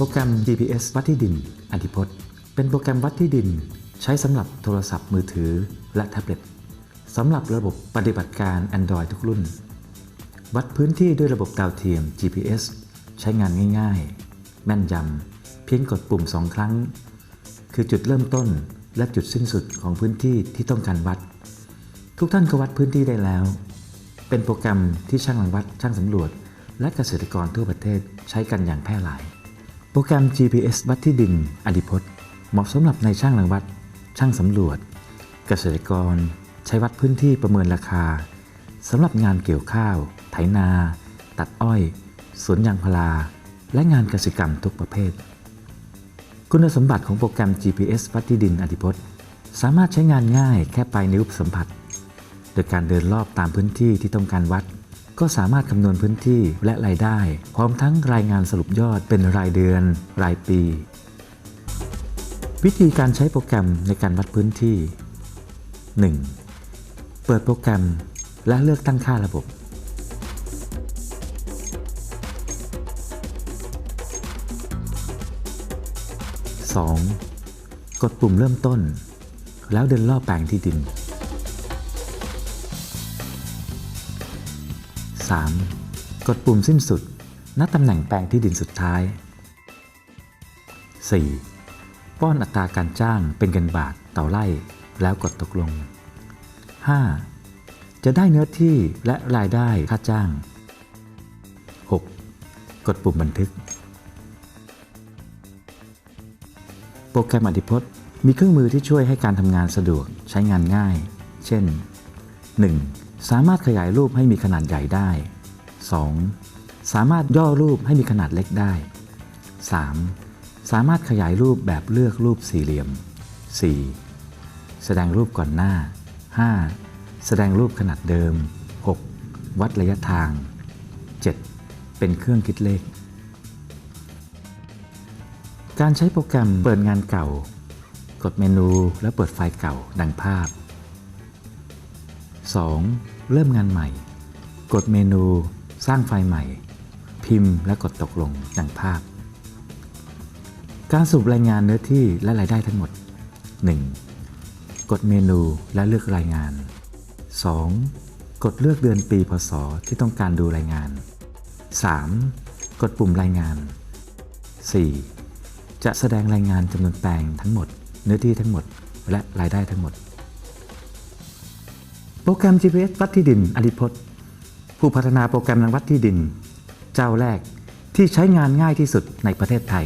โปรแกรม GPS วัดที่ดินอธิพจน์ เป็นโปรแกรมวัดที่ดิน ใช้สำหรับโทรศัพท์มือถือและแท็บเล็ตสำหรับระบบปฏิบัติการ Android ทุกรุ่น วัดพื้นที่ด้วยระบบดาวเทียม GPS ใช้งานง่ายๆ แม่นยำ เพียงกดปุ่มสองครั้ง คือจุดเริ่มต้นและจุดสิ้นสุดของพื้นที่ที่ต้องการวัด ทุกท่านก็วัดพื้นที่ได้แล้ว เป็นโปรแกรมที่ช่างรังวัดช่างสำรวจ และเกษตรกรทั่วประเทศใช้กันอย่างแพร่หลาย โปรแกรม GPS วัดที่ดินอดิพจน์เหมาะสำหรับในช่างรังวัด ช่างสำรวจ เกษตรกร ใช้วัดพื้นที่ประเมินราคาสำหรับงานเกี่ยวข้าว ไถนา ตัดอ้อย สวนยางพารา และงานเกษตรกรรมทุกประเภท คุณสมบัติของโปรแกรม GPS วัดที่ดินอธิพจน์ สามารถใช้งานง่ายแค่ปลายนิ้วสัมผัส โดยการเดินรอบตามพื้นที่ที่ต้องการวัด ก็สามารถคำนวณพื้นที่และรายได้ พร้อมทั้งรายงานสรุปยอดเป็นรายเดือน รายปี วิธีการใช้โปรแกรมในการวัดพื้นที่ 1. เปิดโปรแกรมและเลือกตั้งค่าระบบ 2. กดปุ่มเริ่มต้น แล้วเดินรอบแปลงที่ดิน 3. กดปุ่มสิ้นสุด ณ ตำแหน่งแปลงที่ดินสุดท้าย 4. ป้อนอัตราการจ้างเป็นเงินบาทต่อไร่แล้วกดตกลง 5. จะได้เนื้อที่และรายได้ค่าจ้าง 6. กดปุ่มบันทึก โปรแกรมอธิพจน์มีเครื่องมือที่ช่วยให้การทำงานสะดวกใช้งานง่าย เช่น 1. สามารถขยายรูปให้มีขนาดใหญ่ได้ 2. สามารถย่อรูปให้มีขนาดเล็กได้ 3. สามารถขยายรูปแบบเลือกรูปสี่เหลี่ยม 4. แสดงรูปก่อนหน้า 5. แสดงรูปขนาดเดิม 6. วัดระยะทาง 7. เป็นเครื่องคิดเลข การใช้โปรแกรมเปิดงานเก่า กดเมนูแล้วเปิดไฟล์เก่าดังภาพ 2. เริ่มงานใหม่ กดเมนูสร้างไฟล์ใหม่ พิมพ์และกดตกลงดังภาพ การสรุปรายงานเนื้อที่และรายได้ทั้งหมด 1. กดเมนูและเลือกรายงาน 2. กดเลือกเดือนปีพศที่ต้องการดูรายงาน 3. กดปุ่มรายงาน 4. จะแสดงรายงานจำนวนแปลงทั้งหมด เนื้อที่ทั้งหมด และรายได้ทั้งหมด รแกรม GPS วัดที่ดินอริพจน์ผู้พัฒนาโปรแกรมรังวัดที่ดิน เจ้าแรกที่ใช้งานง่ายที่สุดในประเทศไทย